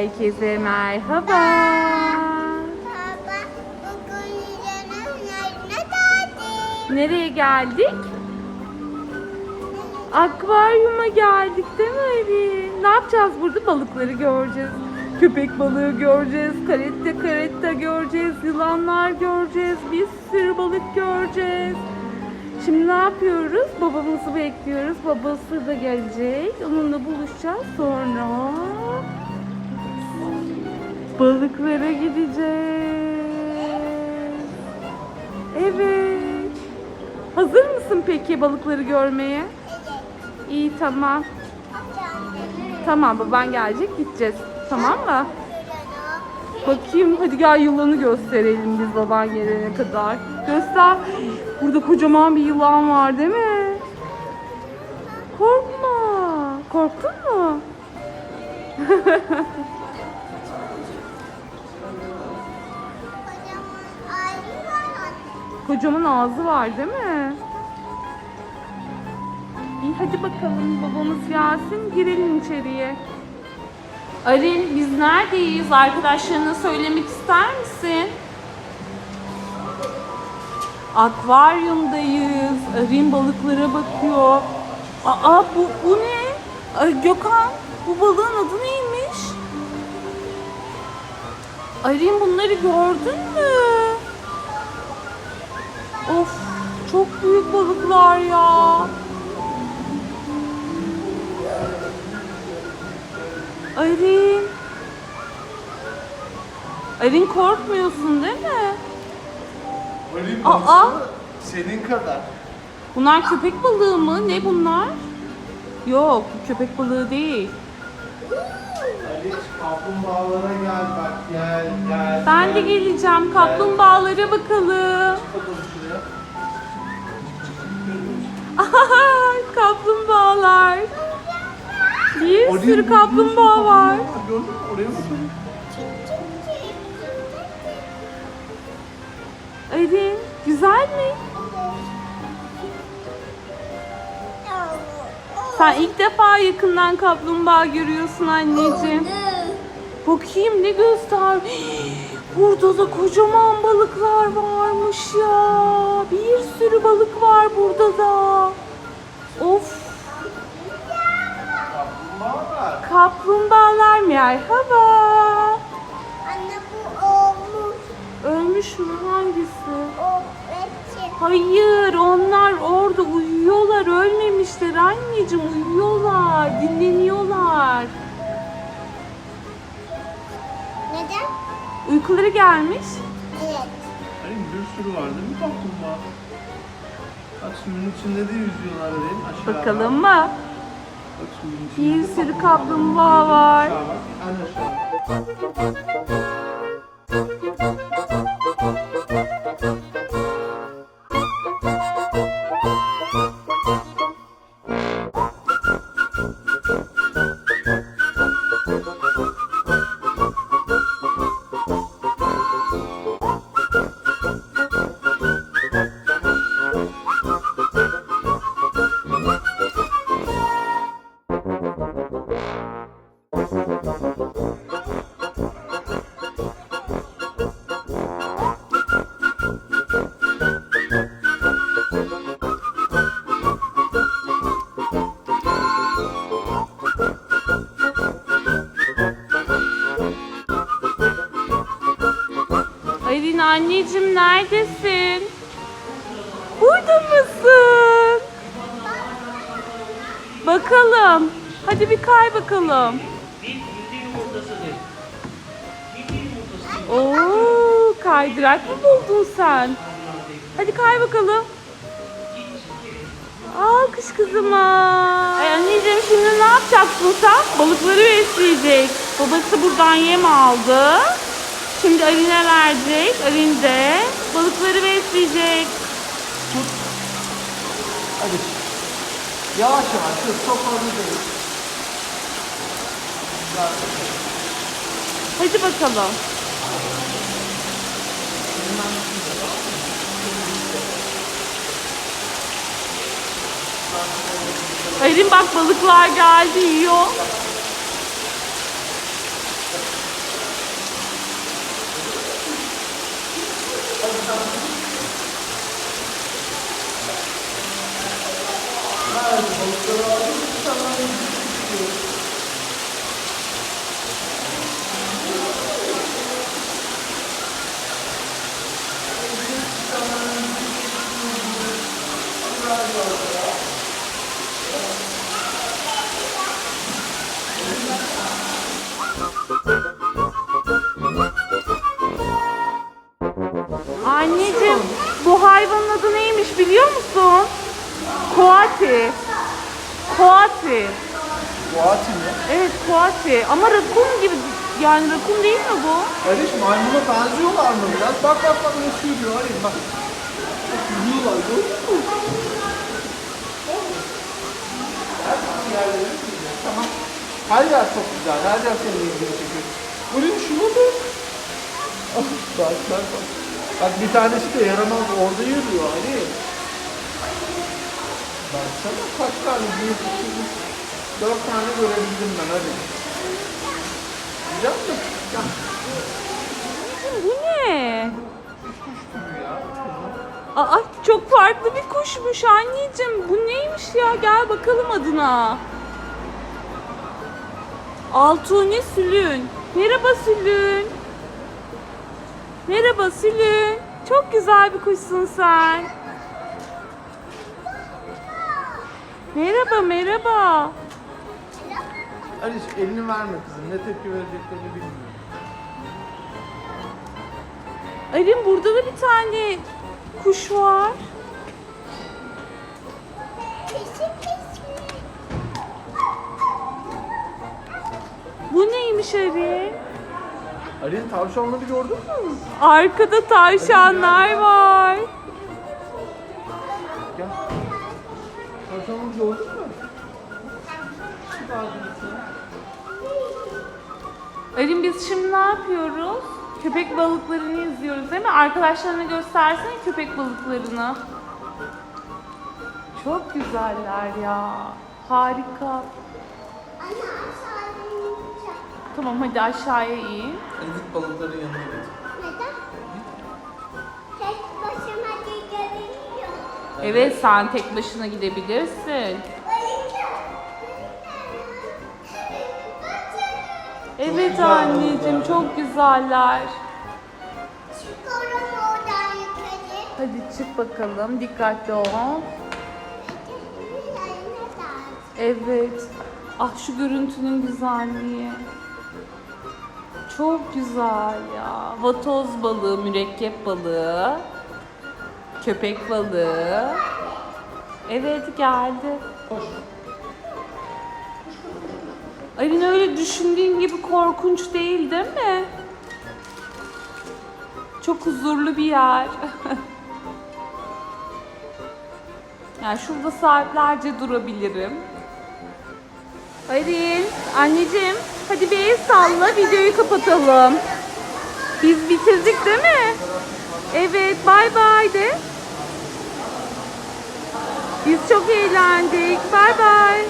Herkese merhaba. Baba, bugün. Nereye geldik? Akvaryuma geldik değil mi Ali? Ne yapacağız burada? Balıkları göreceğiz. Köpek balığı göreceğiz, karette karetta göreceğiz, yılanlar göreceğiz, bir sürü balık göreceğiz. Şimdi ne yapıyoruz? Babamızı bekliyoruz. Babası da gelecek. Onunla buluşacağız. Sonra balıklara gideceğiz. Evet. Hazır mısın peki balıkları görmeye? İyi tamam. Tamam baban gelecek gideceğiz. Tamam mı? Bakayım hadi gel yılanı gösterelim biz baban gelene kadar. Göster. Burada kocaman bir yılan var değil mi? Korkma. Korktun mu? Kocaman ağzı var değil mi? İyi hadi bakalım babamız gelsin girelim içeriye. Arin biz neredeyiz? Arkadaşlarına söylemek ister misin? Akvaryumdayız. Arin balıklara bakıyor. Aa bu, bu ne? Ay, Gökhan bu balığın adı neymiş? Arin bunları gördün mü? Of çok büyük balıklar ya. Arin. Arin korkmuyorsun değil mi? Marine Aa! balığı senin kadar. Bunlar köpek balığı mı? Ne bunlar? Yok, bu köpek balığı değil. Kaplumbağalara gel bak gel gel. Ben de gel. geleceğim. Kaplumbağalara bakalım. Ay, kaplumbağalar. Bir Oraya sürü kaplumbağa var. Gördün mü? Oraya bakın. Arin, güzel mi? Sen ilk defa yakından kaplumbağa görüyorsun anneciğim. Bakayım ne göster. Burada da kocaman balıklar varmış ya. Bir sürü balık var burada da. Of Kaplumbağalar. merhaba. Anne bu olmuş. Ölmüş mü hangisi? O. Hayır onlar orada uyuyorlar ölmemişler anneciğim uyuyorlar dinleniyorlar. Neden? Uykuları gelmiş. Evet. Hani bir sürü var değil mi kaplumbağa? Bak suyun içinde de yüzüyorlar değil mi? Aşağı Bakalım bak. mı? Bak Bir sürü kaplumbağa var. Aşağı bak. En aşağı. Anneciğim neredesin? Burada mısın? Bakalım. Hadi bir kay bakalım. Oo, kaydırak mı buldun sen? Hadi kay bakalım. Alkış kızıma. Ay anneciğim şimdi ne yapacaksın sen? Balıkları besleyecek. Babası buradan yem aldı. Şimdi Alin'e verecek. Alin de balıkları besleyecek. Hadi. Yavaş yavaş. Dur, çok fazla değil. Hadi bakalım. Aylin bak balıklar geldi yiyor. 아이고, 그런, 그런, neymiş biliyor musun? Koati. Koati. Atın ya. Evet koati ama rakun gibi yani rakun değil mi bu? Kardeş maymuna benziyorlar mı biraz? Bak bak bak nasıl yürüyor. Hayır bak. Bak yürüyorlar gördün mü? Tamam. Her yer çok güzel. Her yer senin ilgini çekiyor. Buraya şuna bak. Ah, bak bak bak. Bak bir tanesi de yaramaz orada yürüyor Ali. Baksana kaç tane iki, üç, dört tane görebildim ben hadi. Güzel mi? Gel. Bu ne? Aa çok farklı bir kuşmuş anneciğim. Bu neymiş ya? Gel bakalım adına. Altuni Sülün. Merhaba Sülün. Merhaba Sülün. Çok güzel bir kuşsun sen. Merhaba merhaba. Aliş elini verme kızım. Ne tepki vereceklerini bilmiyorum. Arin burada da bir tane kuş var. Bu neymiş Arin? Ali'nin tavşanları gördün mü? Arkada tavşanlar var. Gel. Tavşanları gördün mü? Arin biz şimdi ne yapıyoruz? Köpek balıklarını izliyoruz değil mi? Arkadaşlarına göstersene köpek balıklarını. Çok güzeller ya. Harika. İneceğim. Tamam hadi aşağıya in. Ezik balıkların yanına git. Neden? Tek başıma gidebiliyorum. Evet sen tek başına gidebilirsin. Evet anneciğim çok güzeller. Çıkarım oradan yukarı. Hadi çık bakalım dikkatli ol. Evet. Ah şu görüntünün güzelliği. Çok güzel ya. Vatoz balığı, mürekkep balığı, köpek balığı. Evet geldi. Koş. Arin öyle düşündüğün gibi korkunç değil değil mi? Çok huzurlu bir yer. yani şurada saatlerce durabilirim. Arin, anneciğim hadi bir el salla videoyu kapatalım. Biz bitirdik değil mi? Evet bay bay de. Biz çok eğlendik. Bay bay.